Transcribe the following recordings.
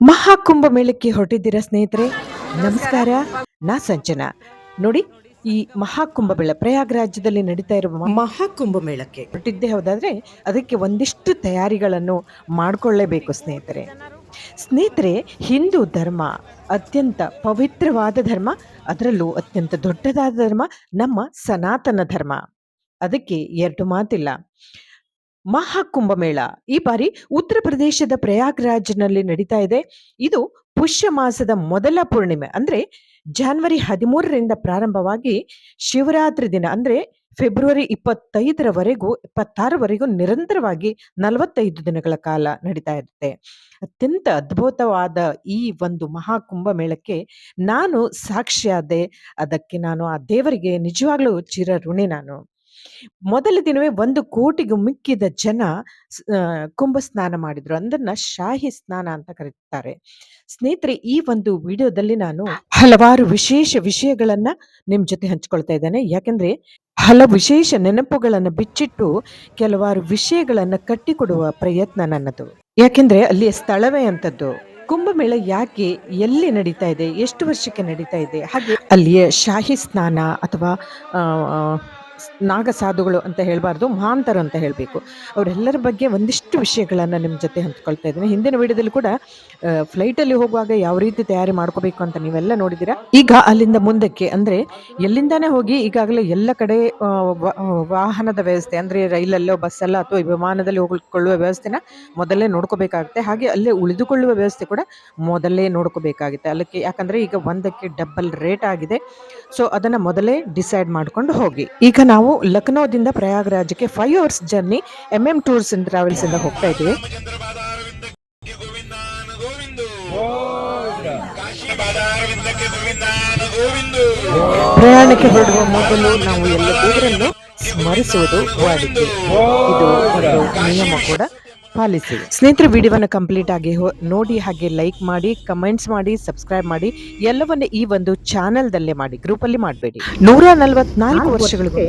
ಮಹಾಕುಂಭ ಮೇಳಕ್ಕೆ ಹೊರಟಿದ್ದೀರಾ ಸ್ನೇಹಿತರೆ? ನಮಸ್ಕಾರ. ನಾ ಸಂಚನಾ ನೋಡಿ ಈ ಮಹಾಕುಂಭ ಮೇಳ ಪ್ರಯಾಗರಾಜ್ಯದಲ್ಲಿ ನಡೀತಾ ಇರುವ ಮಹಾಕುಂಭ ಮೇಳಕ್ಕೆ. ಹೊರಟಿದ್ದೇ ಹೌದಾದ್ರೆ ಅದಕ್ಕೆ ಒಂದಿಷ್ಟು ತಯಾರಿಗಳನ್ನು ಮಾಡಿಕೊಳ್ಳೇಬೇಕು ಸ್ನೇಹಿತರೆ. ಸ್ನೇಹಿತರೆ ಹಿಂದೂ ಧರ್ಮ ಅತ್ಯಂತ ಪವಿತ್ರವಾದ ಧರ್ಮ ಅದರಲ್ಲೂ ಅತ್ಯಂತ ದೊಡ್ಡದಾದ ಧರ್ಮ ನಮ್ಮ ಸನಾತನ ಧರ್ಮ. ಅದಕ್ಕೆ ಎರಡು ಮಾತಿಲ್ಲ. ಮಹಾಕುಂಭ ಮೇಳ ಈ ಬಾರಿ ಉತ್ತರ ಪ್ರದೇಶದ ಪ್ರಯಾಗ್ರಾಜ್ನಲ್ಲಿ ನಡೀತಾ ಇದೆ. ಇದು ಪುಷ್ಯ ಮಾಸದ ಮೊದಲ ಪೂರ್ಣಿಮೆ. ಅಂದ್ರೆ ಜಾನ್ವರಿ ಹದಿಮೂರರಿಂದ ಪ್ರಾರಂಭವಾಗಿ ಶಿವರಾತ್ರಿ ದಿನ. ಅಂದ್ರೆ ಫೆಬ್ರವರಿ ಇಪ್ಪತ್ತೈದರವರೆಗೂ ಇಪ್ಪತ್ತಾರವರೆಗೂ ನಿರಂತರವಾಗಿ ನಲವತ್ತೈದು ದಿನಗಳ ಕಾಲ ನಡೀತಾ ಇರುತ್ತೆ. ಅತ್ಯಂತ ಅದ್ಭುತವಾದ ಈ ಒಂದು ಮಹಾಕುಂಭ ಮೇಳಕ್ಕೆ ನಾನು ಸಾಕ್ಷಿಯಾದೆ. ಅದಕ್ಕೆ ನಾನು ಆ ದೇವರಿಗೆ ನಿಜವಾಗ್ಲೂ ಚಿರ ಋಣಿ ನಾನು. ಮೊದಲ ದಿನವೇ ಒಂದು ಕೋಟಿಗೂ ಮಿಕ್ಕಿದ ಜನ ಕುಂಭ ಸ್ನಾನ ಮಾಡಿದ್ರು. ಅದನ್ನ ಶಾಹಿ ಸ್ನಾನ ಅಂತ ಕರೀತಾರೆ. ಸ್ನೇಹಿತರೆ, ಈ ಒಂದು ವಿಡಿಯೋದಲ್ಲಿ ನಾನು ಹಲವಾರು ವಿಶೇಷ ವಿಷಯಗಳನ್ನ ನಿಮ್ ಜೊತೆ ಹಂಚ್ಕೊಳ್ತಾ ಇದ್ದೇನೆ. ಯಾಕಂದ್ರೆ ಹಲವು ವಿಶೇಷ ನೆನಪುಗಳನ್ನ ಬಿಚ್ಚಿಟ್ಟು ಕೆಲವಾರು ವಿಷಯಗಳನ್ನ ಕಟ್ಟಿಕೊಡುವ ಪ್ರಯತ್ನ ನನ್ನದು. ಯಾಕೆಂದ್ರೆ ಅಲ್ಲಿಯ ಸ್ಥಳವೇ ಅಂತದ್ದು ಕುಂಭಮೇಳ ಯಾಕೆ ಎಲ್ಲಿ ನಡೀತಾ ಇದೆ? ಎಷ್ಟು ವರ್ಷಕ್ಕೆ ನಡೀತಾ ಇದೆ? ಹಾಗೆ ಅಲ್ಲಿಯ ಶಾಹಿ ಸ್ನಾನ ಅಥವಾ ಆ, ಆ, ಸ್- ನಾಗ ಸಾಧುಗಳು ಅಂತ ಹೇಳಬಾರ್ದು ಮಹಾಂತರು ಅಂತ ಹೇಳಬೇಕು. ಅವರೆಲ್ಲರ ಬಗ್ಗೆ ಒಂದಿಷ್ಟು ವಿಷಯಗಳನ್ನು ನಿಮ್ಮ ಜೊತೆ ಹಂಚ್ಕೊಳ್ತಾ ಇದ್ದೀನಿ. ಹಿಂದಿನ ವಿಡಿಯೋದಲ್ಲಿ ಕೂಡ ಫ್ಲೈಟಲ್ಲಿ ಹೋಗುವಾಗ ಯಾವ ರೀತಿ ತಯಾರಿ ಮಾಡ್ಕೋಬೇಕು ಅಂತ ನೀವೆಲ್ಲ ನೋಡಿದ್ದೀರಾ? ಈಗ ಅಲ್ಲಿಂದ ಮುಂದಕ್ಕೆ ಅಂದರೆ ಎಲ್ಲಿಂದಾನೇ ಹೋಗಿ ಈಗಾಗಲೇ ಎಲ್ಲ ಕಡೆ ವಾಹನದ ವ್ಯವಸ್ಥೆ ಅಂದರೆ ರೈಲಲ್ಲೋ ಬಸ್ಸಲ್ಲೋ ಅಥವಾ ವಿಮಾನದಲ್ಲಿ ಹೋಗಿಕೊಳ್ಳುವ ವ್ಯವಸ್ಥೆನ ಮೊದಲೇ ನೋಡ್ಕೋಬೇಕಾಗುತ್ತೆ. ಹಾಗೆ ಅಲ್ಲೇ ಉಳಿದುಕೊಳ್ಳುವ ವ್ಯವಸ್ಥೆ ಕೂಡ ಮೊದಲೇ ನೋಡ್ಕೋಬೇಕಾಗುತ್ತೆ. ಅಲ್ಲಕ್ಕೆ ಯಾಕಂದರೆ ಈಗ ಒಂದಕ್ಕೆ ಡಬಲ್ ರೇಟ್ ಆಗಿದೆ. ಸೊ ಅದನ್ನು ಮೊದಲೇ ಡಿಸೈಡ್ ಮಾಡ್ಕೊಂಡು ಹೋಗಿ. ಈಗ ನಾವು ಲಕ್ನೋದಿಂದ ಪ್ರಯಾಗರಾಜ್ಗೆ five hours journey M M tours and travels ಇಂದ ಹೋಗ್ತಾ ಇದ್ದೀವಿ. ಪ್ರಯಾಣಕ್ಕೆ ಹೊರಡುವ ಮೊದಲು ನಾವು ಎಲ್ಲ ದೇವರನ್ನು ಸ್ಮರಿಸುವುದು ವಾಡಿಕೆ. ಇದು ಒಂದು ನಿಯಮ ಕೂಡ. ಪಾಲಿಸಿ. ಸ್ನೇಹಿತರೆ ವಿಡಿಯೋವನ್ನು ಕಂಪ್ಲೀಟ್ ಆಗಿ ನೋಡಿ ಹಾಗೆ ಲೈಕ್ ಮಾಡಿ ಕಮೆಂಟ್ಸ್ ಮಾಡಿ ಸಬ್ಸ್ಕ್ರೈಬ್ ಮಾಡಿ ಎಲ್ಲವನ್ನ ಈ ಒಂದು ಚಾನೆಲ್ದಲ್ಲೇ ಮಾಡಿ ಗ್ರೂಪಲ್ಲಿ ಮಾಡಬೇಡಿ. ನೂರ ನಲವತ್ನಾಲ್ಕು ವರ್ಷಗಳಿಗೆ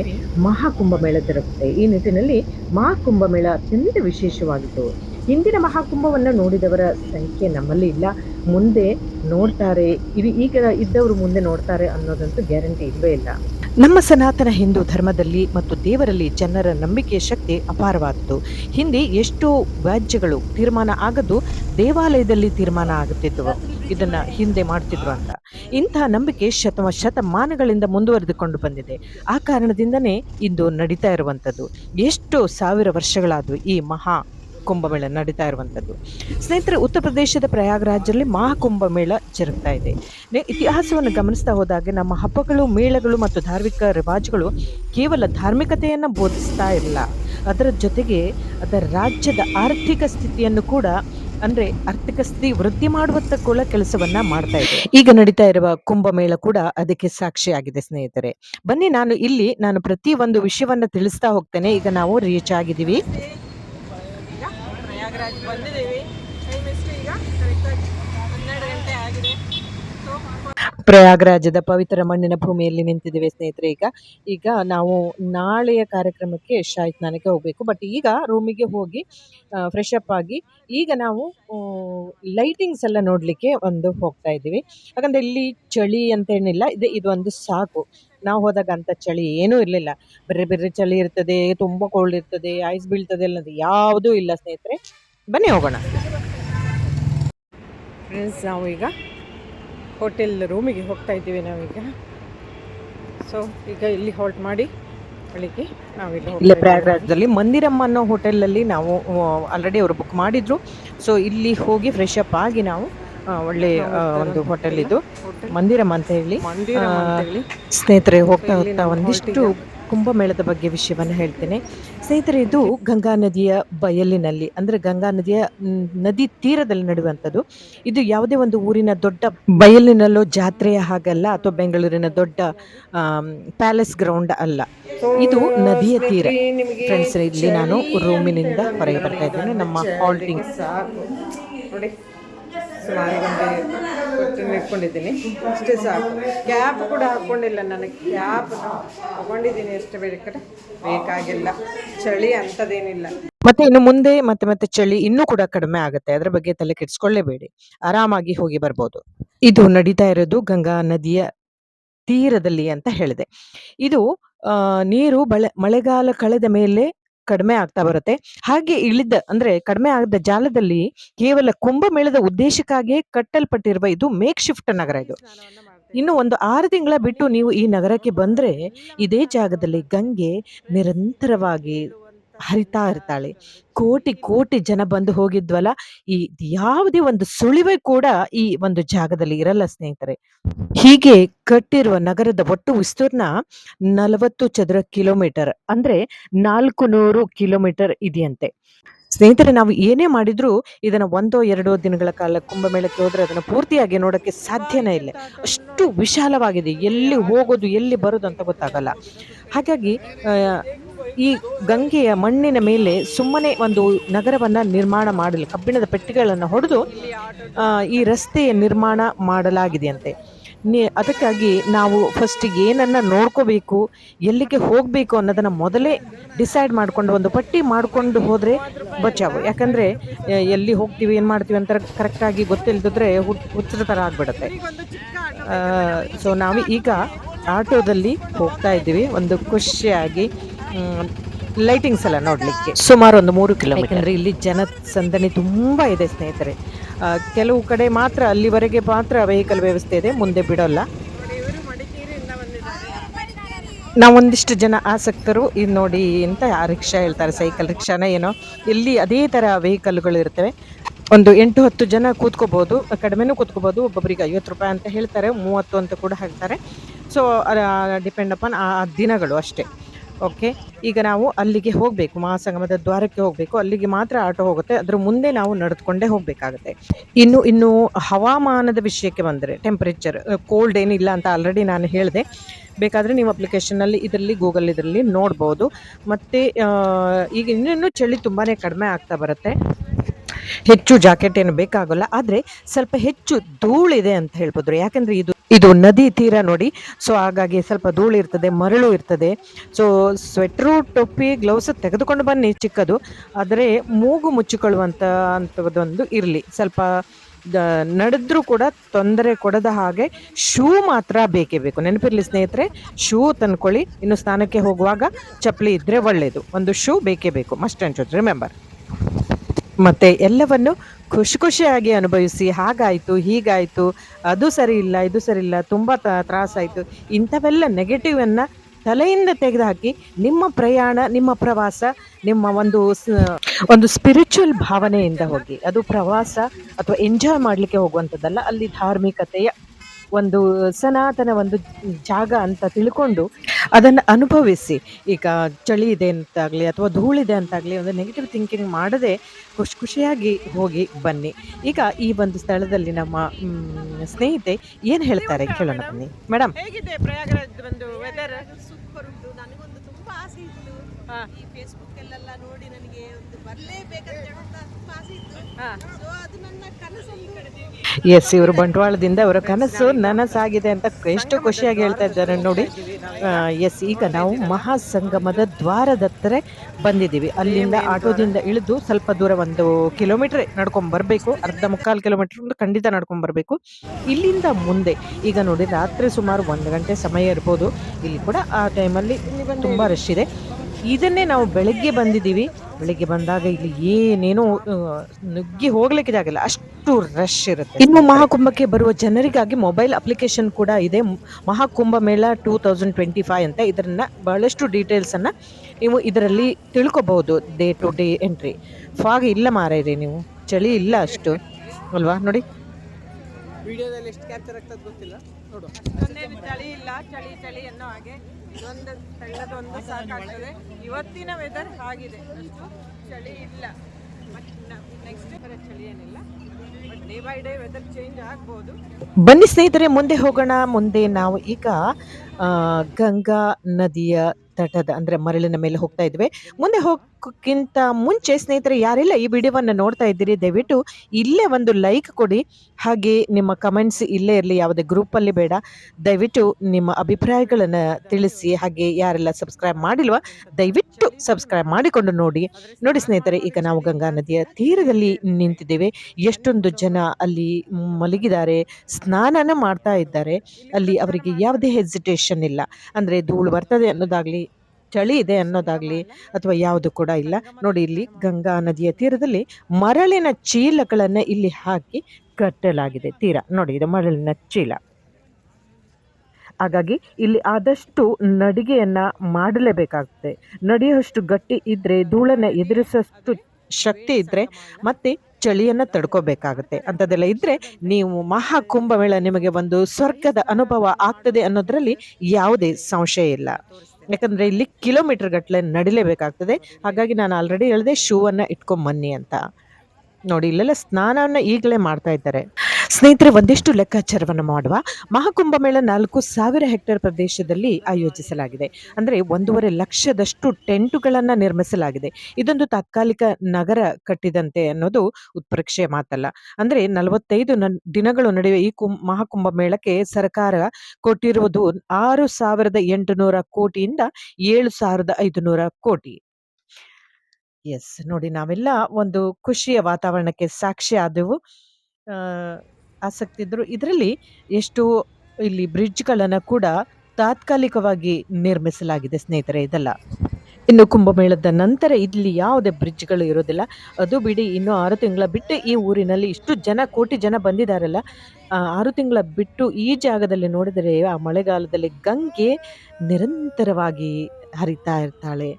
ಮಹಾಕುಂಭ ಮೇಳ ಜರುಗುತ್ತೆ. ಈ ನಿಟ್ಟಿನಲ್ಲಿ ಮಹಾಕುಂಭ ಮೇಳ ಅತ್ಯಂತ ವಿಶೇಷವಾಗಿತ್ತು. ಹಿಂದಿನ ಮಹಾಕುಂಭವನ್ನು ನೋಡಿದವರ ಸಂಖ್ಯೆ ನಮ್ಮಲ್ಲಿ ಇಲ್ಲ. ಮುಂದೆ ನೋಡ್ತಾರೆ. ಇದು ಈಗ ಇದ್ದವರು ಮುಂದೆ ನೋಡ್ತಾರೆ ಅನ್ನೋದಂತೂ ಗ್ಯಾರಂಟಿ ಇಲ್ಲವೇ ಇಲ್ಲ. ನಮ್ಮ ಸನಾತನ ಹಿಂದೂ ಧರ್ಮದಲ್ಲಿ ಮತ್ತು ದೇವರಲ್ಲಿ ಜನರ ನಂಬಿಕೆಯ ಶಕ್ತಿ ಅಪಾರವಾದದ್ದು. ಹಿಂದೆ ಎಷ್ಟೋ ವ್ಯಾಜ್ಯಗಳು ತೀರ್ಮಾನ ಆಗದ್ದು ದೇವಾಲಯದಲ್ಲಿ ತೀರ್ಮಾನ ಆಗುತ್ತಿದ್ದವು. ಇದನ್ನ ಹಿಂದೆ ಮಾಡ್ತಿದ್ರು ಅಂತ. ಇಂತಹ ನಂಬಿಕೆ ಶತಮ ಶತಮಾನಗಳಿಂದ ಮುಂದುವರೆದುಕೊಂಡು ಬಂದಿದೆ. ಆ ಕಾರಣದಿಂದನೇ ಇಂದು ನಡೀತಾ ಇರುವಂಥದ್ದು. ಎಷ್ಟು ಸಾವಿರ ವರ್ಷಗಳಾದವು ಈ ಮಹಾ ಕುಂಭಮೇಳ ನಡೀತಾ ಇರುವಂಥದ್ದು. ಸ್ನೇಹಿತರೆ, ಉತ್ತರ ಪ್ರದೇಶದ ಪ್ರಯಾಗರಾಜಲ್ಲಿ ಮಹಾಕುಂಭಮೇಳ ಜರುಗ್ತಾ ಇದೆ. ಇತಿಹಾಸವನ್ನು ಗಮನಿಸ್ತಾ ಹೋದಾಗ ನಮ್ಮ ಹಬ್ಬಗಳು, ಮೇಳಗಳು ಮತ್ತು ಧಾರ್ಮಿಕ ರಿವಾಜುಗಳು ಕೇವಲ ಧಾರ್ಮಿಕತೆಯನ್ನು ಬೋಧಿಸ್ತಾ ಇಲ್ಲ. ಅದರ ಜೊತೆಗೆ ಅದರ ರಾಜ್ಯದ ಆರ್ಥಿಕ ಸ್ಥಿತಿಯನ್ನು ಕೂಡ ಅಂದ್ರೆ ಆರ್ಥಿಕ ಸ್ಥಿತಿ ವೃದ್ಧಿ ಮಾಡುವಂಥ ಕೂಡ ಕೆಲಸವನ್ನ ಮಾಡ್ತಾ ಇದೆ. ಈಗ ನಡೀತಾ ಇರುವ ಕುಂಭಮೇಳ ಕೂಡ ಅದಕ್ಕೆ ಸಾಕ್ಷಿಯಾಗಿದೆ ಸ್ನೇಹಿತರೆ. ಬನ್ನಿ ನಾನು ಇಲ್ಲಿ ನಾನು ಪ್ರತಿ ಒಂದು ವಿಷಯವನ್ನ ತಿಳಿಸ್ತಾ ಹೋಗ್ತೇನೆ. ಈಗ ನಾವು ರೀಚ್ ಆಗಿದ್ದೀವಿ. ಪ್ರಯಾಗರಾಜ್ ಬಂದಿದ್ದೀವಿ. ಟೈಮ್ ಎಷ್ಟು ಈಗ ಕರೆಕ್ಟಾಗಿ ಹನ್ನೆರಡು ಗಂಟೆ ಆಗಿದೆ. ಪ್ರಯಾಗರಾಜದ ಪವಿತ್ರ ಮಣ್ಣಿನ ಭೂಮಿಯಲ್ಲಿ ನಿಂತಿದ್ದೇವೆ ಸ್ನೇಹಿತರೆ ಈಗ. ಈಗ ನಾವು ನಾಳೆಯ ಕಾರ್ಯಕ್ರಮಕ್ಕೆ ಶಾಹಿ ಸ್ನಾನಕ್ಕೆ ಹೋಗಬೇಕು. ಬಟ್ ಈಗ ರೂಮಿಗೆ ಹೋಗಿ ಫ್ರೆಶ್ ಅಪ್ ಆಗಿ ಈಗ ನಾವು ಲೈಟಿಂಗ್ಸ್ ಎಲ್ಲ ನೋಡಲಿಕ್ಕೆ ಒಂದು ಹೋಗ್ತಾ ಇದ್ದೀವಿ. ಯಾಕಂದರೆ ಇಲ್ಲಿ ಚಳಿ ಅಂತ ಏನಿಲ್ಲ. ಇದೆ ಒಂದು ಸಾಕು. ನಾವು ಹೋದಾಗ ಅಂತ ಚಳಿ ಏನೂ ಇರಲಿಲ್ಲ. ಬೇರೆ ಬೇರೆ ಚಳಿ ಇರ್ತದೆ, ತುಂಬ ಕೋಲ್ಡ್ ಇರ್ತದೆ ಐಸ್ ಬೀಳ್ತದೆ ಅನ್ನೋದು ಯಾವುದೂ ಇಲ್ಲ ಸ್ನೇಹಿತರೆ. ಬನ್ನಿ ಹೋಗೋಣ. ಫ್ರೆಂಡ್ಸ್ ನಾವು ಈಗ ಹೋಟೆಲ್ ರೂಮಿಗೆ ಹೋಗ್ತಾ ಇದ್ದೀವಿ ನಾವೀಗ. ಸೊ ಈಗ ಇಲ್ಲಿ ಹಾಲ್ಟ್ ಮಾಡಿ ಬೆಳಿಗ್ಗೆ ನಾವಿಲ್ಲಿ ಇಲ್ಲಿ ಪ್ರಯಾಗ್ರಾಜ್ದಲ್ಲಿ ಮಂದಿರಮ್ಮ ಅನ್ನೋ ಹೋಟೆಲಲ್ಲಿ ನಾವು ಆಲ್ರೆಡಿ ಅವರು ಬುಕ್ ಮಾಡಿದ್ರು. ಸೊ ಇಲ್ಲಿ ಹೋಗಿ ಫ್ರೆಶ್ ಅಪ್ ಆಗಿ ನಾವು ಒಳ್ಳೆ ಒಂದು ಹೋಟೆಲ್ ಇದು. ಮಂದಿರಮ್ಮ ಅಂತ ಹೇಳಿ. ಸ್ನೇಹಿತರೆ ಹೋಗ್ತಾ ಹೋಗ್ತಾ ಒಂದಿಷ್ಟು ಕುಂಭಮೇಳದ ಬಗ್ಗೆ ವಿಷಯವನ್ನು ಹೇಳ್ತೇನೆ. ಸ್ನೇಹಿತರೆ, ಇದು ಗಂಗಾ ನದಿಯ ಬಯಲಿನಲ್ಲಿ, ಅಂದರೆ ಗಂಗಾ ನದಿಯ ನದಿ ತೀರದಲ್ಲಿ ನಡೆಯುವಂಥದ್ದು. ಇದು ಯಾವುದೇ ಒಂದು ಊರಿನ ದೊಡ್ಡ ಬಯಲಿನಲ್ಲೋ ಜಾತ್ರೆಯ ಹಾಗಲ್ಲ, ಅಥವಾ ಬೆಂಗಳೂರಿನ ದೊಡ್ಡ ಪ್ಯಾಲೇಸ್ ಗ್ರೌಂಡ್ ಅಲ್ಲ. ಇದು ನದಿಯ ತೀರ. ಫ್ರೆಂಡ್ಸ್, ಇಲ್ಲಿ ನಾನು ರೂಮಿನಿಂದ ಹೊರಗೆ ಬರ್ತಾ ಇದ್ದೇನೆ. ನಮ್ಮ ಹಾಲ್ಟಿಂಗ್. ನೋಡಿ. ಸುಮಾರು ಗಂಟೆ ಇಟ್ಕೊಂಡಿದ್ದೀನಿ. ಅಷ್ಟೇ ಸಾಕು. ಕ್ಯಾಪ್ ಕೂಡ ಹಾಕ್ಕೊಂಡಿಲ್ಲ ನನಗೆ ಕ್ಯಾಪ್ ತಗೊಂಡಿದ್ದೀನಿ ಎಷ್ಟು ಬೇಕಾದ್ರೆ ಬೇಕಾಗಿಲ್ಲ. ಚಳಿ ಅಂಥದ್ದೇನಿಲ್ಲ. ಮತ್ತೆ ಇನ್ನು ಮುಂದೆ ಮತ್ತೆ ಮತ್ತೆ ಚಳಿ ಇನ್ನೂ ಕೂಡ ಕಡಿಮೆ ಆಗುತ್ತೆ. ಅದರ ಬಗ್ಗೆ ತಲೆ ಕೆಡಿಸ್ಕೊಳ್ಳೇಬೇಡಿ. ಆರಾಮಾಗಿ ಹೋಗಿ ಬರ್ಬೋದು. ಇದು ನಡೀತಾ ಇರೋದು ಗಂಗಾ ನದಿಯ ತೀರದಲ್ಲಿ ಅಂತ ಹೇಳಿದೆ. ಇದು ನೀರು ಬಳೆ ಮಳೆಗಾಲ ಕಳೆದ ಮೇಲೆ ಕಡಿಮೆ ಆಗ್ತಾ ಬರುತ್ತೆ. ಹಾಗೆ ಇಳಿದ, ಅಂದ್ರೆ ಕಡಿಮೆ ಆಗದ ಜಾಲದಲ್ಲಿ ಕೇವಲ ಕುಂಭಮೇಳದ ಉದ್ದೇಶಕ್ಕಾಗಿಯೇ ಕಟ್ಟಲ್ಪಟ್ಟಿರುವ ಇದು ಮೇಕ್ ಶಿಫ್ಟ್ ನಗರ ಇದು. ಇನ್ನು ಒಂದು ಆರು ತಿಂಗಳ ಬಿಟ್ಟು ನೀವು ಈ ನಗರಕ್ಕೆ ಬಂದ್ರೆ ಇದೇ ಜಾಗದಲ್ಲಿ ಗಂಗೆ ನಿರಂತರವಾಗಿ ಹರಿತಾ ಇರ್ತಾಳೆ ಕೋಟಿ ಕೋಟಿ ಜನ ಬಂದು ಹೋಗಿದ್ವಲ್ಲ, ಈ ಯಾವುದೇ ಒಂದು ಸುಳಿವೆ ಕೂಡ ಈ ಒಂದು ಜಾಗದಲ್ಲಿ ಇರಲ್ಲ ಸ್ನೇಹಿತರೆ. ಹೀಗೆ ಕಟ್ಟಿರುವ ನಗರದ ಒಟ್ಟು ವಿಸ್ತೀರ್ಣ ನಲವತ್ತು ಚದರ ಕಿಲೋಮೀಟರ್, ಅಂದ್ರೆ ನಾಲ್ಕು ನೂರು ಕಿಲೋಮೀಟರ್ ಇದೆಯಂತೆ. ಸ್ನೇಹಿತರೆ, ನಾವು ಏನೇ ಮಾಡಿದ್ರು ಇದನ್ನ ಒಂದೋ ಎರಡೋ ದಿನಗಳ ಕಾಲ ಕುಂಭಮೇಳಕ್ಕೆ ಹೋದ್ರೆ ಅದನ್ನ ಪೂರ್ತಿಯಾಗಿ ನೋಡಕ್ಕೆ ಸಾಧ್ಯನೇ ಇಲ್ಲ. ಅಷ್ಟು ವಿಶಾಲವಾಗಿದೆ. ಎಲ್ಲಿ ಹೋಗೋದು, ಎಲ್ಲಿ ಬರೋದು ಅಂತ ಗೊತ್ತಾಗಲ್ಲ. ಹಾಗಾಗಿ ಈ ಗಂಗೆಯ ಮಣ್ಣಿನ ಮೇಲೆ ಸುಮ್ಮನೆ ಒಂದು ನಗರವನ್ನು ನಿರ್ಮಾಣ ಮಾಡಲು ಕಬ್ಬಿಣದ ಪೆಟ್ಟಿಗೆಗಳನ್ನು ಹೊಡೆದು ಈ ರಸ್ತೆಯ ನಿರ್ಮಾಣ ಮಾಡಲಾಗಿದೆಯಂತೆ. ಅದಕ್ಕಾಗಿ ನಾವು ಫಸ್ಟ್ ಏನನ್ನು ನೋಡ್ಕೋಬೇಕು, ಎಲ್ಲಿಗೆ ಹೋಗಬೇಕು ಅನ್ನೋದನ್ನು ಮೊದಲೇ ಡಿಸೈಡ್ ಮಾಡಿಕೊಂಡು ಒಂದು ಪಟ್ಟಿ ಮಾಡಿಕೊಂಡು ಹೋದರೆ ಬಚಾವು. ಯಾಕಂದರೆ ಎಲ್ಲಿ ಹೋಗ್ತೀವಿ, ಏನು ಮಾಡ್ತೀವಿ ಅಂತ ಕರೆಕ್ಟಾಗಿ ಗೊತ್ತಿಲ್ಲದಿದ್ರೆ ಹುಚ್ಚರ ಥರ ಆಗ್ಬಿಡುತ್ತೆ. ಸೊ ನಾವು ಈಗ ಆಟೋದಲ್ಲಿ ಹೋಗ್ತಾ ಇದ್ದೀವಿ. ಒಂದು ಖುಷಿಯಾಗಿ ಲೈಟಿಂಗ್ಸ್ ಎಲ್ಲ ನೋಡಲಿಕ್ಕೆ. ಸುಮಾರು ಒಂದು ಮೂರು ಕಿಲೋಮೀಟರ್. ಅಂದರೆ ಇಲ್ಲಿ ಜನ ಸಂದಣಿ ತುಂಬಾ ಇದೆ ಸ್ನೇಹಿತರೆ. ಕೆಲವು ಕಡೆ ಮಾತ್ರ ಅಲ್ಲಿವರೆಗೆ ಮಾತ್ರ ವೆಹಿಕಲ್ ವ್ಯವಸ್ಥೆ ಇದೆ ಮುಂದೆ ಬಿಡೋಲ್ಲ. ನಾವೊಂದಿಷ್ಟು ಜನ ಆಸಕ್ತರು. ಇದು ನೋಡಿ ಅಂತ ಆ ರಿಕ್ಷಾ ಹೇಳ್ತಾರೆ ಸೈಕಲ್ ರಿಕ್ಷಾನ ಏನೋ. ಇಲ್ಲಿ ಅದೇ ಥರ ವೆಹಿಕಲ್ಗಳು ಇರ್ತವೆ. ಒಂದು ಎಂಟು ಹತ್ತು ಜನ ಕೂತ್ಕೋಬೋದು ಕಡಿಮೆನೂ ಕೂತ್ಕೋಬೋದು ಒಬ್ಬೊಬ್ಬರಿಗೆ ಐವತ್ತು ರೂಪಾಯಿ ಅಂತ ಹೇಳ್ತಾರೆ ಮೂವತ್ತು ಅಂತ ಕೂಡ ಹಾಕ್ತಾರೆ ಸೊ ಡಿಪೆಂಡ್ ಅಪಾನ್ ಆ ದಿನಗಳು ಅಷ್ಟೇ. ಓಕೆ ಈಗ ನಾವು ಅಲ್ಲಿಗೆ ಹೋಗಬೇಕು, ಮಹಾಸಂಗಮದ ದ್ವಾರಕ್ಕೆ ಹೋಗಬೇಕು. ಅಲ್ಲಿಗೆ ಮಾತ್ರ ಆಟೋ ಹೋಗುತ್ತೆ, ಅದ್ರ ಮುಂದೆ ನಾವು ನಡೆದುಕೊಂಡೇ ಹೋಗಬೇಕಾಗುತ್ತೆ. ಇನ್ನು ಇನ್ನು ಹವಾಮಾನದ ವಿಷಯಕ್ಕೆ ಬಂದರೆ ಟೆಂಪರೇಚರ್ ಕೋಲ್ಡ್ ಏನಿಲ್ಲ ಅಂತ ಆಲ್ರೆಡಿ ನಾನು ಹೇಳಿದೆ. ಬೇಕಾದರೆ ನೀವು ಅಪ್ಲಿಕೇಶನಲ್ಲಿ ಇದರಲ್ಲಿ ಗೂಗಲ್ ಇದರಲ್ಲಿ ನೋಡ್ಬೋದು. ಮತ್ತು ಈಗ ಇನ್ನೂ ಚಳಿ ತುಂಬಾ ಕಡಿಮೆ ಆಗ್ತಾ ಬರುತ್ತೆ. ಹೆಚ್ಚು ಜಾಕೆಟ್ ಏನು ಬೇಕಾಗಲ್ಲ, ಆದರೆ ಸ್ವಲ್ಪ ಹೆಚ್ಚು ಧೂಳಿದೆ ಅಂತ ಹೇಳ್ಬೋದು ಯಾಕಂದ್ರೆ ಇದು ಇದು ನದಿ ತೀರ ನೋಡಿ ಸೊ ಹಾಗಾಗಿ ಸ್ವಲ್ಪ ಧೂಳು ಇರ್ತದೆ, ಮರಳು ಇರ್ತದೆ. ಸೊ ಸ್ವೆಟ್ರು ಟೊಪ್ಪಿ ಗ್ಲೌಸ್ ತೆಗೆದುಕೊಂಡು ಬನ್ನಿ ಚಿಕ್ಕದು, ಆದರೆ ಮೂಗು ಮುಚ್ಚಿಕೊಳ್ಳುವಂಥ ಅಂಥದ್ದೊಂದು ಇರಲಿ. ಸ್ವಲ್ಪ ನಡೆದ್ರೂ ಕೂಡ ತೊಂದರೆ ಕೊಡದ ಹಾಗೆ ಶೂ ಮಾತ್ರ ಬೇಕೇ ಬೇಕು. ನೆನಪಿರಲಿ ಸ್ನೇಹಿತರೆ, ಶೂ ತಂದ್ಕೊಳ್ಳಿ. ಇನ್ನು ಸ್ನಾನಕ್ಕೆ ಹೋಗುವಾಗ ಚಪ್ಪಲಿ ಇದ್ದರೆ ಒಳ್ಳೆಯದು ಒಂದು ಶೂ ಬೇಕೇ ಬೇಕು. ಮಸ್ಟ್ ಆ್ಯಂಡ್ ಶುಡ್ ರಿಮೆಂಬರ್ ಮತ್ತೆ ಎಲ್ಲವನ್ನು ಖುಷಿ ಖುಷಿಯಾಗಿ ಅನುಭವಿಸಿ, ಹಾಗಾಯಿತು, ಹೀಗಾಯಿತು, ಅದು ಸರಿ ಇಲ್ಲ, ಇದು ಸರಿ ಇಲ್ಲ, ತುಂಬ ತ್ರಾಸಾಯಿತು, ಇಂಥವೆಲ್ಲ ನೆಗೆಟಿವನ್ನು ತಲೆಯಿಂದ ತೆಗೆದುಹಾಕಿ ನಿಮ್ಮ ಪ್ರಯಾಣ, ನಿಮ್ಮ ಪ್ರವಾಸ, ನಿಮ್ಮ ಒಂದು ಒಂದು ಸ್ಪಿರಿಚುವಲ್ ಭಾವನೆಯಿಂದ ಹೋಗಿ. ಅದು ಪ್ರವಾಸ ಅಥವಾ ಎಂಜಾಯ್ ಮಾಡಲಿಕ್ಕೆ ಹೋಗುವಂಥದ್ದಲ್ಲ, ಅಲ್ಲಿ ಧಾರ್ಮಿಕತೆಯ ಒಂದು ಸನಾತನ ಒಂದು ಜಾಗ ಅಂತ ತಿಳ್ಕೊಂಡು ಅದನ್ನು ಅನುಭವಿಸಿ. ಈಗ ಚಳಿ ಇದೆ ಅಂತಾಗಲಿ ಅಥವಾ ಧೂಳಿದೆ ಅಂತಾಗಲಿ ಒಂದು ನೆಗೆಟಿವ್ ಥಿಂಕಿಂಗ್ ಮಾಡದೆ ಖುಷಿ ಖುಷಿಯಾಗಿ ಹೋಗಿ ಬನ್ನಿ. ಈಗ ಈ ಒಂದು ಸ್ಥಳದಲ್ಲಿ ನಮ್ಮ ಸ್ನೇಹಿತೆ ಏನು ಹೇಳ್ತಾರೆ ಕೇಳೋಣ ಬನ್ನಿ. ಮೇಡಮ್ ಹೇಗಿದೆ ಪ್ರಯಾಗರಾಜ್ ಒಂದು ವೆದರ್ ಸೂಪರ್ ಉಂಟು. ನನಗೊಂದು ತುಂಬಾ ಆಸೆ ಇತ್ತು. ಈ ಫೇಸ್ಬುಕ್ ಅಲ್ಲೆಲ್ಲ ನೋಡಿ ನನಗೆ ಒಂದು ಬರಲೇಬೇಕಂತ ತುಂಬಾ ಆಸೆ ಇತ್ತು. ಸೊ ಅದು ನನ್ನ ಕನಸು ಎಸ್ ಇವರು ಬಂಟ್ವಾಳದಿಂದ ಅವರ ಕನಸು ನನಸಾಗಿದೆ ಅಂತ ಎಷ್ಟು ಖುಷಿಯಾಗಿ ಹೇಳ್ತಾ ಇದ್ದಾರೆ ನೋಡಿ. ಎಸ್ ಈಗ ನಾವು ಮಹಾಸಂಗಮದ ದ್ವಾರದ ಹತ್ರ ಬಂದಿದ್ದೀವಿ. ಅಲ್ಲಿಂದ ಆಟೋದಿಂದ ಇಳಿದು ಸ್ವಲ್ಪ ದೂರ ಒಂದು ಕಿಲೋಮೀಟರ್ ನಡ್ಕೊಂಡ್ ಬರಬೇಕು. ಅರ್ಧ ಮುಕ್ಕಾಲು ಕಿಲೋಮೀಟರ್ ಖಂಡಿತ ನಡ್ಕೊಂಡ್ ಬರಬೇಕು. ಇಲ್ಲಿಂದ ಮುಂದೆ ಈಗ ನೋಡಿ ರಾತ್ರಿ ಸುಮಾರು ಒಂದು ಗಂಟೆ ಸಮಯ ಇರ್ಬೋದು. ಇಲ್ಲಿ ಕೂಡ ಆ ಟೈಮಲ್ಲಿ ತುಂಬ ರಶ್ ಇದೆ. ಇದನ್ನೇ ನಾವು ಬೆಳಗ್ಗೆ ಬಂದಿದ್ದೀವಿ. ಬೆಳಗ್ಗೆ ಬಂದಾಗ ಇಲ್ಲಿ ಏನೇನೋ ನುಗ್ಗಿ ಹೋಗ್ಲಿಕ್ಕೆ ಆಗಿಲ್ಲ. ಅಷ್ಟು ರಶ್ ಇರುತ್ತೆ. ಇನ್ನು ಮಹಾಕುಂಭಕ್ಕೆ ಬರುವ ಜನರಿಗಾಗಿ ಮೊಬೈಲ್ ಅಪ್ಲಿಕೇಶನ್ ಕೂಡ ಇದೆ. ಮಹಾಕುಂಭ ಮೇಳ ಟೂ ತೌಸಂಡ್ ಟ್ವೆಂಟಿ ಫೈವ್ ಅಂತ ಇದರನ್ನ ಬಹಳಷ್ಟು ಡೀಟೇಲ್ಸ್ ಅನ್ನ ನೀವು ಇದರಲ್ಲಿ ತಿಳ್ಕೊಬಹುದು. Day to day entry fog ಇಲ್ಲ ಮಾರೈರಿ ನೀವು. ಚಳಿ ಇಲ್ಲ ಅಷ್ಟು. ಅಲ್ವಾ? ನೋಡಿ. ವಿಡಿಯೋದಲ್ಲಿ ಎಷ್ಟು ಕ್ಯಾಪ್ಚರ್ ಆಗ್ತದೆ ಗೊತ್ತಿಲ್ಲ. ನೋಡು. ಚಳಿ ಇಲ್ಲ. ಚಳಿ ಚಳಿ ಅನ್ನೋ ಹಾಗೆ. ಒಂದು ತೆಳ್ಳದೊಂದು ಸಾಕಾಗ್ತದೆ. ಇವತ್ತಿನ ವೆದರ್ ಆಗಿದೆ ಅಷ್ಟು ಚಳಿ ಇಲ್ಲ. ನೆಕ್ಸ್ಟ್ ಚಳಿ ಏನಿಲ್ಲ. Day by day weather change ಆಗ್ಬೋದು. ಬನ್ನಿ ಸ್ನೇಹಿತರೆ, ಮುಂದೆ ಹೋಗೋಣ. ಮುಂದೆ ನಾವು ಈಗ ಗಂಗಾ ನದಿಯ ತಟದ, ಅಂದ್ರೆ ಮರಳಿನ ಮೇಲೆ ಹೋಗ್ತಾ ಇದ್ವಿ ಮುಂದೆ ಹೋಗ್ತಾ ನೋಡೋಕ್ಕಿಂತ ಮುಂಚೆ ಸ್ನೇಹಿತರೆ, ಯಾರೆಲ್ಲ ಈ ವಿಡಿಯೋವನ್ನು ನೋಡ್ತಾ ಇದ್ದೀರಿ, ದಯವಿಟ್ಟು ಇಲ್ಲೇ ಒಂದು ಲೈಕ್ ಕೊಡಿ. ಹಾಗೆ ನಿಮ್ಮ ಕಮೆಂಟ್ಸ್ ಇಲ್ಲೇ ಇರಲಿ, ಯಾವುದೇ ಗ್ರೂಪಲ್ಲಿ ಬೇಡ. ದಯವಿಟ್ಟು ನಿಮ್ಮ ಅಭಿಪ್ರಾಯಗಳನ್ನು ತಿಳಿಸಿ, ಹಾಗೆ ಯಾರೆಲ್ಲ ಸಬ್ಸ್ಕ್ರೈಬ್ ಮಾಡಿಲ್ವ, ದಯವಿಟ್ಟು ಸಬ್ಸ್ಕ್ರೈಬ್ ಮಾಡಿಕೊಂಡು ನೋಡಿ. ನೋಡಿ ಸ್ನೇಹಿತರೆ, ಈಗ ನಾವು ಗಂಗಾ ನದಿಯ ತೀರದಲ್ಲಿ ನಿಂತಿದ್ದೇವೆ. ಎಷ್ಟೊಂದು ಜನ ಅಲ್ಲಿ ಮಲಗಿದ್ದಾರೆ, ಸ್ನಾನನ ಮಾಡ್ತಾ ಇದ್ದಾರೆ. ಅಲ್ಲಿ ಅವರಿಗೆ ಯಾವುದೇ ಹೆಸಿಟೇಷನ್ ಇಲ್ಲ. ಅಂದರೆ ಧೂಳು ಬರ್ತದೆ ಅನ್ನೋದಾಗ್ಲಿ ಚಳಿ ಇದೆ ಅನ್ನೋದಾಗ್ಲಿ ಅಥವಾ ಯಾವುದು ಕೂಡ ಇಲ್ಲ. ನೋಡಿ ಇಲ್ಲಿ ಗಂಗಾ ನದಿಯ ತೀರದಲ್ಲಿ ಮರಳಿನ ಚೀಲಗಳನ್ನ ಇಲ್ಲಿ ಹಾಕಿ ಕಟ್ಟಲಾಗಿದೆ ತೀರ. ನೋಡಿ ಇದು ಮರಳಿನ ಚೀಲ. ಹಾಗಾಗಿ ಇಲ್ಲಿ ಆದಷ್ಟು ನಡಿಗೆಯನ್ನ ಮಾಡಲೇಬೇಕಾಗ್ತದೆ ನಡೆಯುವಷ್ಟು ಗಟ್ಟಿ ಇದ್ರೆ, ಧೂಳನ್ನ ಎದುರಿಸಷ್ಟು ಶಕ್ತಿ ಇದ್ರೆ ಮತ್ತೆ ಚಳಿಯನ್ನ ತಡ್ಕೋಬೇಕಾಗುತ್ತೆ. ಅಂಥದ್ದೆಲ್ಲ ಇದ್ರೆ ನೀವು ಮಹಾ ಕುಂಭಮೇಳ ನಿಮಗೆ ಒಂದು ಸ್ವರ್ಗದ ಅನುಭವ ಆಗ್ತದೆ ಅನ್ನೋದರಲ್ಲಿ ಯಾವುದೇ ಸಂಶಯ ಇಲ್ಲ. ಯಾಕಂದ್ರೆ ಇಲ್ಲಿ ಕಿಲೋಮೀಟರ್ ಗಟ್ಟಲೆ ನಡಿಲೇಬೇಕಾಗ್ತದೆ. ಹಾಗಾಗಿ ನಾನು ಆಲ್ರೆಡಿ ಹೇಳಿದೆ ಶೂವನ್ನು ಇಟ್ಕೊಂಬನ್ನಿ ಅಂತ. ನೋಡಿ, ಇಲ್ಲೆಲ್ಲ ಸ್ನಾನವನ್ನ ಈಗಲೇ ಮಾಡ್ತಾ ಇದ್ದಾರೆ. ಸ್ನೇಹಿತರೆ, ಒಂದಿಷ್ಟು ಲೆಕ್ಕಾಚಾರವನ್ನು ಮಾಡುವ. ಮಹಾಕುಂಭಮೇಳ ನಾಲ್ಕು ಸಾವಿರ ಹೆಕ್ಟೇರ್ ಪ್ರದೇಶದಲ್ಲಿ ಆಯೋಜಿಸಲಾಗಿದೆ. ಅಂದರೆ ಒಂದೂವರೆ ಲಕ್ಷದಷ್ಟು ಟೆಂಟುಗಳನ್ನು ನಿರ್ಮಿಸಲಾಗಿದೆ. ಇದೊಂದು ತಾತ್ಕಾಲಿಕ ನಗರ ಕಟ್ಟಿದಂತೆ ಅನ್ನೋದು ಉತ್ಪ್ರೇಕ್ಷೆಯ ಮಾತಲ್ಲ. ಅಂದರೆ ನಲವತ್ತೈದು ದಿನಗಳು ನಡೆಯುವ ಈ ಕುಂ ಮಹಾಕುಂಭಮೇಳಕ್ಕೆ ಸರ್ಕಾರ ಕೊಟ್ಟಿರುವುದು ಆರು ಸಾವಿರದ ಎಂಟುನೂರ ಕೋಟಿಯಿಂದ ಏಳು ಸಾವಿರದ ಐದುನೂರ ಕೋಟಿ. ಎಸ್, ನೋಡಿ ನಾವೆಲ್ಲ ಒಂದು ಖುಷಿಯ ವಾತಾವರಣಕ್ಕೆ ಸಾಕ್ಷಿ ಆದೆವು. ಆಸಕ್ತಿ ಇದ್ದರು ಇದರಲ್ಲಿ ಎಷ್ಟು ಇಲ್ಲಿ ಬ್ರಿಡ್ಜ್ಗಳನ್ನು ಕೂಡ ತಾತ್ಕಾಲಿಕವಾಗಿ ನಿರ್ಮಿಸಲಾಗಿದೆ ಸ್ನೇಹಿತರೆ ಇದೆಲ್ಲ. ಇನ್ನು ಕುಂಭಮೇಳದ ನಂತರ ಇಲ್ಲಿ ಯಾವುದೇ ಬ್ರಿಡ್ಜ್ಗಳು ಇರೋದಿಲ್ಲ. ಅದು ಬಿಡಿ ಇನ್ನು ಆರು ತಿಂಗಳ ಬಿಟ್ಟು ಈ ಊರಿನಲ್ಲಿ ಇಷ್ಟು ಜನ, ಕೋಟಿ ಜನ ಬಂದಿದ್ದಾರಲ್ಲ ಆರು ತಿಂಗಳ ಬಿಟ್ಟು ಈ ಜಾಗದಲ್ಲಿ ನೋಡಿದರೆ ಆ ಮಳೆಗಾಲದಲ್ಲಿ ಗಂಗೆ ನಿರಂತರವಾಗಿ ಹರಿತಾ ಇರ್ತಾಳೆ.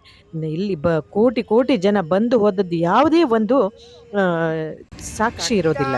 ಇಲ್ಲಿ ಬ ಕೋಟಿ ಕೋಟಿ ಜನ ಬಂದು ಹೋದದ್ದು ಯಾವುದೇ ಒಂದು ಸಾಕ್ಷಿ ಇರೋದಿಲ್ಲ.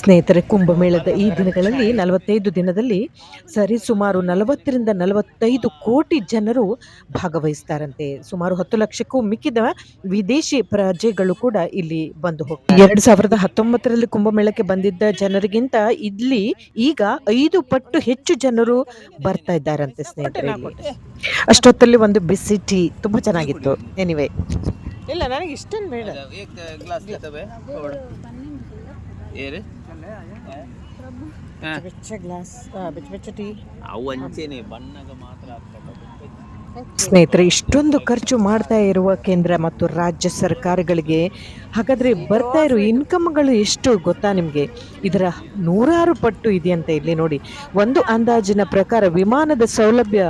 ಸ್ನೇಹಿತರೆ ಕುಂಭಮೇಳದ ಈ ದಿನಗಳಲ್ಲಿ ನಲವತ್ತೈದು ದಿನದಲ್ಲಿ ಸರಿಸುಮಾರು ನಲವತ್ತರಿಂದ ನಲವತ್ತೈದು ಕೋಟಿ ಜನರು ಭಾಗವಹಿಸ್ತಾರಂತೆ. ಸುಮಾರು ಹತ್ತು ಲಕ್ಷಕ್ಕೂ ಮಿಕ್ಕಿದ ವಿದೇಶಿ ಪ್ರಜೆಗಳು ಕೂಡ ಇಲ್ಲಿ ಬಂದು ಹೋಗ್ತಾರೆ. ಎರಡ್ ಸಾವಿರದ ಹತ್ತೊಂಬತ್ತರಲ್ಲಿ ಕುಂಭಮೇಳಕ್ಕೆ ಬಂದಿದ್ದ ಜನರಿಗಿಂತ ಇಲ್ಲಿ ಈಗ ಐದು ಪಟ್ಟು ಹೆಚ್ಚು ಜನರು ಬರ್ತಾ ಇದ್ದಾರಂತೆ ಸ್ನೇಹಿತರೆ ಅಷ್ಟೊತ್ತಲ್ಲಿ ಒಂದು ಬಿಸಿ ಟೀ ತುಂಬಾ ಚೆನ್ನಾಗಿತ್ತು. ಎನಿವೆ ಇಲ್ಲ ನನಗೆ ಇಷ್ಟೇನು ಬೇಡ ಸ್ನೇಹಿತರೆ ಇಷ್ಟೊಂದು ಖರ್ಚು ಮಾಡ್ತಾ ಇರುವ ಕೇಂದ್ರ ಮತ್ತು ರಾಜ್ಯ ಸರ್ಕಾರಗಳಿಗೆ ಹಾಗಾದ್ರೆ ಬರ್ತಾ ಇರೋ ಇನ್ಕಮ್ಗಳು ಎಷ್ಟು ಗೊತ್ತಾ ನಿಮಗೆ? ಇದರ ನೂರಾರು ಪಟ್ಟು ಇದೆಯಂತೆ ಇಲ್ಲಿ ನೋಡಿ. ಒಂದು ಅಂದಾಜಿನ ಪ್ರಕಾರ ವಿಮಾನದ ಸೌಲಭ್ಯ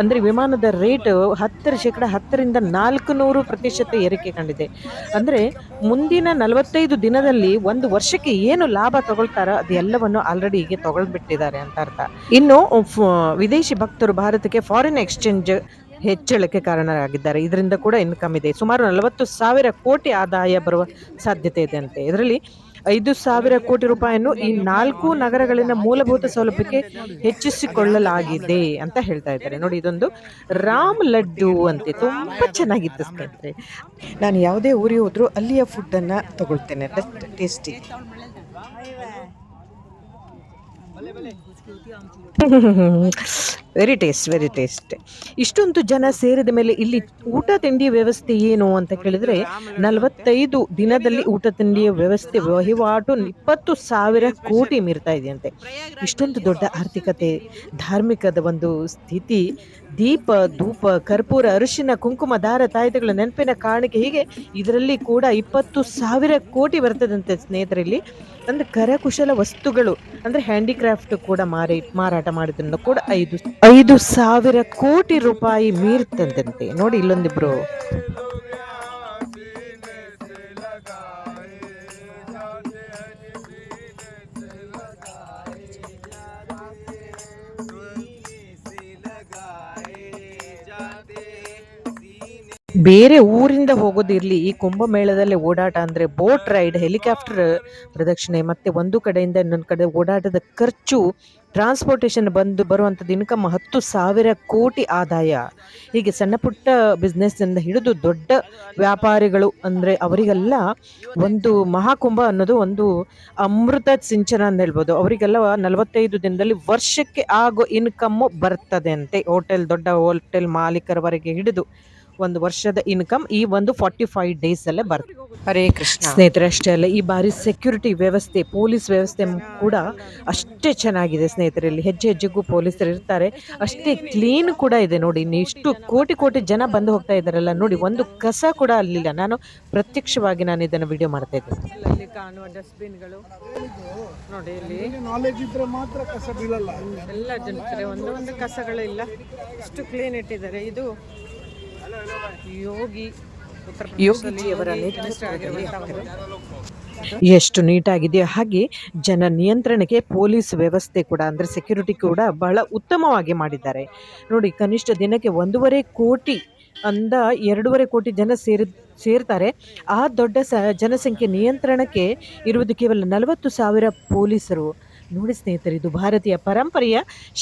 ಅಂದ್ರೆ ವಿಮಾನದ ರೇಟ್ ಹತ್ತರ ಶೇಕಡ ಹತ್ತರಿಂದ ನಾಲ್ಕು ನೂರು ಪ್ರತಿಶತ ಏರಿಕೆ ಕಂಡಿದೆ. ಅಂದರೆ ಮುಂದಿನ ನಲವತ್ತೈದು ದಿನದಲ್ಲಿ ಒಂದು ವರ್ಷಕ್ಕೆ ಏನು ಲಾಭ ತಗೊಳ್ತಾರೋ ಅದೆಲ್ಲವನ್ನು ಆಲ್ರೆಡಿ ಹೀಗೆ ತಗೊಳ್ಬಿಟ್ಟಿದ್ದಾರೆ ಅಂತ ಅರ್ಥ. ಇನ್ನು ವಿದೇಶಿ ಭಕ್ತರು ಭಾರತಕ್ಕೆ ಫಾರಿನ್ ಎಕ್ಸ್ಚೇಂಜ್ ಹೆಚ್ಚಳಕ್ಕೆ ಕಾರಣರಾಗಿದ್ದಾರೆ. ಇದರಿಂದ ಕೂಡ ಇನ್ಕಮ್ ಇದೆ. ಸುಮಾರು ನಲವತ್ತು ಸಾವಿರ ಕೋಟಿ ಆದಾಯ ಬರುವ ಸಾಧ್ಯತೆ ಇದೆ ಅಂತೆ. ಇದರಲ್ಲಿ ಐದು ಸಾವಿರ ಕೋಟಿ ರೂಪಾಯಿಯನ್ನು ಈ ನಾಲ್ಕು ನಗರಗಳಿನ ಮೂಲಭೂತ ಸೌಲಭ್ಯಕ್ಕೆ ಹೆಚ್ಚಿಸಿಕೊಳ್ಳಲಾಗಿದೆ ಅಂತ ಹೇಳ್ತಾ ಇದ್ದಾರೆ. ನೋಡಿ, ಇದೊಂದು ರಾಮ್ ಲಡ್ಡು ಅಂತೆ. ತುಂಬಾ ಚೆನ್ನಾಗಿತ್ತು ಸ್ನೇಹಿತರೆ. ನಾನು ಯಾವುದೇ ಊರಿಗೆ ಹೋದ್ರೂ ಅಲ್ಲಿಯ ಫುಡ್ಡನ್ನು ತಗೊಳ್ತೇನೆ. Tasty very taste very taste ಇಷ್ಟೊಂದು ಜನ ಸೇರಿದ ಮೇಲೆ ಇಲ್ಲಿ ಊಟ ತಿಂಡಿಯ ವ್ಯವಸ್ಥೆ ಏನು ಅಂತ ಕೇಳಿದ್ರೆ ನಲವತ್ತೈದು ದಿನದಲ್ಲಿ ಊಟ ತಿಂಡಿಯ ವ್ಯವಸ್ಥೆ ವಹಿವಾಟು ಇಪ್ಪತ್ತು ಸಾವಿರ ಕೋಟಿ ಮೀರ್ತಾ ಇದೆಯಂತೆ. ಇಷ್ಟೊಂದು ದೊಡ್ಡ ಆರ್ಥಿಕತೆ, ಧಾರ್ಮಿಕದ ಒಂದು ಸ್ಥಿತಿ, ದೀಪ, ಧೂಪ, ಕರ್ಪೂರ, ಅರಿಶಿನ, ಕುಂಕುಮ, ದಾರ, ತಾಯಿತಗಳ ನೆನಪಿನ ಕಾಣಿಕೆ ಹೀಗೆ ಇದರಲ್ಲಿ ಕೂಡ ಇಪ್ಪತ್ತು ಸಾವಿರ ಕೋಟಿ ಬರ್ತದಂತೆ ಸ್ನೇಹಿತರಲ್ಲಿ. ಅಂದ್ರೆ ಕರಕುಶಲ ವಸ್ತುಗಳು, ಅಂದ್ರೆ ಹ್ಯಾಂಡಿಕ್ರಾಫ್ಟ್ ಕೂಡ ಮಾರಿ, ಮಾರಾಟ ಮಾಡಿದ್ರಿಂದ ಕೂಡ ಐದು ಐದು ಸಾವಿರ ಕೋಟಿ ರೂಪಾಯಿ ಮೀರ್ತದಂತೆ ನೋಡಿ ಇಲ್ಲೊಂದಿಬ್ರು. ಬೇರೆ ಊರಿಂದ ಹೋಗೋದಿರ್ಲಿ ಈ ಕುಂಭಮೇಳದಲ್ಲಿ ಓಡಾಟ ಅಂದ್ರೆ ಬೋಟ್ ರೈಡ್, ಹೆಲಿಕಾಪ್ಟರ್ ಪ್ರದಕ್ಷಿಣೆ, ಮತ್ತೆ ಒಂದು ಕಡೆಯಿಂದ ಇನ್ನೊಂದು ಕಡೆ ಓಡಾಟದ ಖರ್ಚು, ಟ್ರಾನ್ಸ್ಪೋರ್ಟೇಷನ್ ಬಂದು ಬರುವಂಥದ್ದು ಇನ್ಕಮ್ ಹತ್ತು ಸಾವಿರ ಕೋಟಿ ಆದಾಯ. ಹೀಗೆ ಸಣ್ಣ ಪುಟ್ಟ ಬಿಸ್ನೆಸ್ನಿಂದ ಹಿಡಿದು ದೊಡ್ಡ ವ್ಯಾಪಾರಿಗಳು ಅಂದರೆ ಅವರಿಗೆಲ್ಲ ಒಂದು ಮಹಾಕುಂಭ ಅನ್ನೋದು ಒಂದು ಅಮೃತ ಸಿಂಚನ ಅಂತ ಹೇಳ್ಬೋದು. ಅವರಿಗೆಲ್ಲ ನಲವತ್ತೈದು ದಿನದಲ್ಲಿ ವರ್ಷಕ್ಕೆ ಆಗೋ ಇನ್ಕಮ್ಮು ಬರ್ತದೆ ಅಂತೆ. ಹೋಟೆಲ್, ದೊಡ್ಡ ಹೋಟೆಲ್ ಮಾಲೀಕರವರೆಗೆ ಹಿಡಿದು ಒಂದು ವರ್ಷದ ಇನ್ಕಮ್ ಈ ಒಂದು ಫಾರ್ಟಿ ಫೈವ್ ಡೇಸ್ ಅಲ್ಲೇ ಬರುತ್ತೆ ಹರೇ ಕೃಷ್ಣ. ಸ್ನೇಹಿತರೆ ಅಷ್ಟೇ ಅಲ್ಲ ಈ ಬಾರಿ ಸೆಕ್ಯೂರಿಟಿ ವ್ಯವಸ್ಥೆ ಪೊಲೀಸ್ ವ್ಯವಸ್ಥೆ ಕೂಡ ಅಷ್ಟೇ ಚೆನ್ನಾಗಿದೆ ಸ್ನೇಹಿತರಲ್ಲಿ ಹೆಜ್ಜೆ ಹೆಜ್ಜೆಗೂ ಪೊಲೀಸರು ಇರ್ತಾರೆ. ಅಷ್ಟೇ ಕ್ಲೀನ್ ಕೂಡ ಇದೆ ನೋಡಿ. ಇಷ್ಟು ಕೋಟಿ ಕೋಟಿ ಜನ ಬಂದು ಹೋಗ್ತಾ ಇದ್ದಾರಲ್ಲ ನೋಡಿ ಒಂದು ಕಸ ಕೂಡ ಅಲ್ಲಿಲ್ಲ. ನಾನು ಪ್ರತ್ಯಕ್ಷವಾಗಿ ನಾನು ಇದನ್ನು ವಿಡಿಯೋ ಮಾಡ್ತಾ ಇದ್ದೇನೆ. ಅಲ್ಲಲ್ಲಿ ಕಾಣುವ ಡಸ್ಟ್ಬಿನ್ಗಳು ನೋಡಿ ಇಲ್ಲಿ. ನಾಲೆಜ್ ಇದ್ರೆ ಮಾತ್ರ ಕಸ ಬೀಳಲ್ಲ. ಎಲ್ಲ ಜನರಿಗೆ ಒಂದೊಂದು ಒಂದು ಕಸಗಳಿಲ್ಲ. ಇಷ್ಟು ಕ್ಲೀನ್ ಇಟ್ಟಿದ್ದಾರೆ. ಇದು ಯೋಗಿ ಯೋಗಿಜಿಯವರ ಯೋಗಿ ನೇತೃತ್ವದಲ್ಲಿ. ಎಷ್ಟು ನೀಟಾಗಿದೆಯೋ ಹಾಗೆ ಜನ ನಿಯಂತ್ರಣಕ್ಕೆ ಪೊಲೀಸ್ ವ್ಯವಸ್ಥೆ ಕೂಡ ಅಂದರೆ ಸೆಕ್ಯೂರಿಟಿ ಕೂಡ ಬಹಳ ಉತ್ತಮವಾಗಿ ಮಾಡಿದ್ದಾರೆ. ನೋಡಿ ಕನಿಷ್ಠ ದಿನಕ್ಕೆ ಒಂದೂವರೆ ಕೋಟಿ ಅಂದ ಎರಡೂವರೆ ಕೋಟಿ ಜನ ಸೇರಿ ಸೇರ್ತಾರೆ. ಆ ದೊಡ್ಡ ಸ ಜನಸಂಖ್ಯೆ ನಿಯಂತ್ರಣಕ್ಕೆ ಇರುವುದು ಕೇವಲ ನಲವತ್ತು ಸಾವಿರ ಪೊಲೀಸರು. ನೋಡಿ ಸ್ನೇಹಿತರೆ ಇದು ಭಾರತೀಯ ಪರಂಪರೆಯ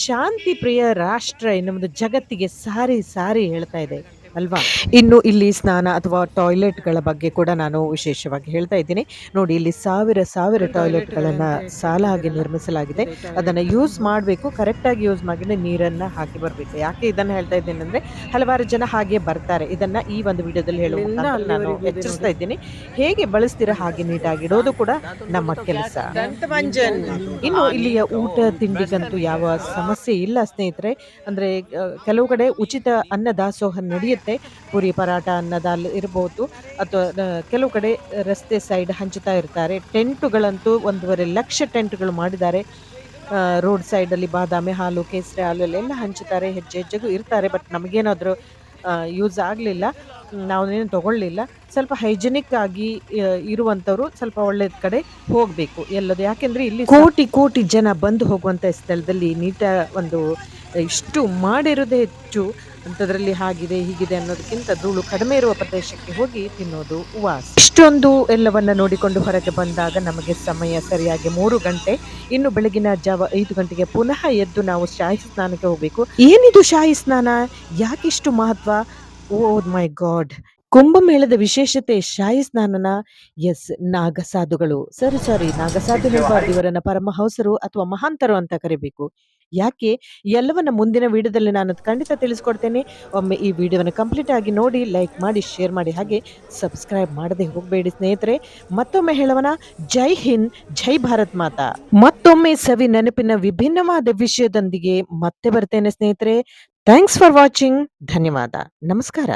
ಶಾಂತಿ ಪ್ರಿಯ ರಾಷ್ಟ್ರ ಎನ್ನುವುದು ಜಗತ್ತಿಗೆ ಸಾರಿ ಸಾರಿ ಹೇಳ್ತಾ ಇದೆ. ಅಲ್ವಾ? ಇನ್ನು ಇಲ್ಲಿ ಸ್ನಾನ ಅಥವಾ ಟಾಯ್ಲೆಟ್ಗಳ ಬಗ್ಗೆ ಕೂಡ ನಾನು ವಿಶೇಷವಾಗಿ ಹೇಳ್ತಾ ಇದ್ದೀನಿ. ನೋಡಿ ಇಲ್ಲಿ ಸಾವಿರ ಸಾವಿರ ಟಾಯ್ಲೆಟ್ಗಳನ್ನು ಸಾಲಾಗಿ ನಿರ್ಮಿಸಲಾಗಿದೆ. ಅದನ್ನು ಯೂಸ್ ಮಾಡಬೇಕು ಕರೆಕ್ಟಾಗಿ ಯೂಸ್ ಮಾಡಿ ನೀರನ್ನು ಹಾಕಿ ಬರಬೇಕು. ಯಾಕೆ ಇದನ್ನು ಹೇಳ್ತಾ ಇದ್ದೀನಿ ಅಂದರೆ ಹಲವಾರು ಜನ ಹಾಗೆ ಬರ್ತಾರೆ. ಇದನ್ನು ಈ ಒಂದು ವಿಡಿಯೋದಲ್ಲಿ ಹೇಳುವ ನಾನು ಎಚ್ಚರಿಸ್ತಾ ಇದ್ದೀನಿ. ಹೇಗೆ ಬಳಸ್ತೀರ ಹಾಗೆ ನೀಟಾಗಿಡೋದು ಕೂಡ ನಮ್ಮ ಕೆಲಸ. ಇನ್ನು ಇಲ್ಲಿಯ ಊಟ ತಿಂಡಿಗಂತೂ ಯಾವ ಸಮಸ್ಯೆ ಇಲ್ಲ ಸ್ನೇಹಿತರೆ. ಅಂದರೆ ಕೆಲವು ಕಡೆ ಉಚಿತ ಅನ್ನ ದಾಸೋಹ ನಡೆಯುತ್ತೆ. ಪುರಿ ಪರಾಟ ಅನ್ನದಲ್ಲಿ ಇರ್ಬೋದು. ಅಥವಾ ಕೆಲವು ಕಡೆ ರಸ್ತೆ ಸೈಡ್ ಹಂಚುತ್ತಾ ಇರ್ತಾರೆ. ಟೆಂಟುಗಳಂತೂ ಒಂದೂವರೆ ಲಕ್ಷ ಟೆಂಟ್ಗಳು ಮಾಡಿದ್ದಾರೆ. ರೋಡ್ ಸೈಡಲ್ಲಿ ಬಾದಾಮಿ ಹಾಲು, ಕೇಸರಿ ಹಾಲು ಎಲ್ಲ ಹಂಚುತ್ತಾರೆ. ಹೆಜ್ಜೆ ಹೆಜ್ಜೆಗೂ ಇರ್ತಾರೆ ಬಟ್ ನಮಗೇನಾದರೂ ಯೂಸ್ ಆಗಲಿಲ್ಲ. ನಾವೇನು ತಗೊಳ್ಳಿಲ್ಲ. ಸ್ವಲ್ಪ ಹೈಜಿನಿಕ್ ಆಗಿ ಇರುವಂಥವ್ರು ಸ್ವಲ್ಪ ಒಳ್ಳೆಯ ಕಡೆ ಹೋಗಬೇಕು. ಎಲ್ಲದು ಯಾಕೆಂದರೆ ಇಲ್ಲಿ ಕೋಟಿ ಕೋಟಿ ಜನ ಬಂದು ಹೋಗುವಂಥ ಸ್ಥಳದಲ್ಲಿ ನೀಟ ಒಂದು, ಇಷ್ಟು ಮಾಡಿರೋದೇ ಹೆಚ್ಚು. ಅಂಥದ್ರಲ್ಲಿ ಹಾಗಿದೆ, ಹೀಗಿದೆ ಅನ್ನೋದಕ್ಕಿಂತ ಧೂಳು ಕಡಿಮೆ ಇರುವ ಪ್ರದೇಶಕ್ಕೆ ಹೋಗಿ ತಿನ್ನೋದು ಉವಾಸ. ಇಷ್ಟೊಂದು ಎಲ್ಲವನ್ನ ನೋಡಿಕೊಂಡು ಹೊರಗೆ ಬಂದಾಗ ನಮಗೆ ಸಮಯ ಸರಿಯಾಗಿ ಮೂರು ಗಂಟೆ. ಇನ್ನು ಬೆಳಗಿನ ಜಾವ ಐದು ಗಂಟೆಗೆ ಪುನಃ ಎದ್ದು ನಾವು ಶಾಹಿ ಸ್ನಾನಕ್ಕೆ ಹೋಗಬೇಕು. ಏನಿದು ಶಾಹಿ ಸ್ನಾನ? ಯಾಕಿಷ್ಟು ಮಹತ್ವ? ಓ ಮೈ ಗಾಡ್. ಕುಂಭಮೇಳದ ವಿಶೇಷತೆ ಶಾಹಿ ಸ್ನಾನನ ಎಸ್ ನಾಗಸಾಧುಗಳು. ಸರಿ ಸಾರಿ ನಾಗಸಾಧು ಹೇಳ್ಬಾರ್ದು ಇವರನ್ನ ಪರಮಹಂಸರು ಅಥವಾ ಮಹಾಂತರು ಅಂತ ಕರಿಬೇಕು. ಯಾಕೆ? ಎಲ್ಲವನ್ನ ಮುಂದಿನ ವಿಡಿಯೋದಲ್ಲಿ ನಾನು ಖಂಡಿತ ತಿಳಿಸ್ಕೊಡ್ತೇನೆ. ಒಮ್ಮೆ ಈ ವಿಡಿಯೋವನ್ನು ಕಂಪ್ಲೀಟ್ ಆಗಿ ನೋಡಿ ಲೈಕ್ ಮಾಡಿ ಶೇರ್ ಮಾಡಿ ಹಾಗೆ ಸಬ್ಸ್ಕ್ರೈಬ್ ಮಾಡದೆ ಹೋಗಬೇಡಿ ಸ್ನೇಹಿತರೆ. ಮತ್ತೊಮ್ಮೆ ಹೇಳವನ ಜೈ ಹಿಂದ್ ಜೈ ಭಾರತ್ ಮಾತಾ. ಮತ್ತೊಮ್ಮೆ ಸವಿ ನೆನಪಿನ ವಿಭಿನ್ನವಾದ ವಿಷಯದೊಂದಿಗೆ ಮತ್ತೆ ಬರ್ತೇನೆ ಸ್ನೇಹಿತರೆ. ಥ್ಯಾಂಕ್ಸ್ ಫಾರ್ ವಾಚಿಂಗ್ ಧನ್ಯವಾದ. ನಮಸ್ಕಾರ.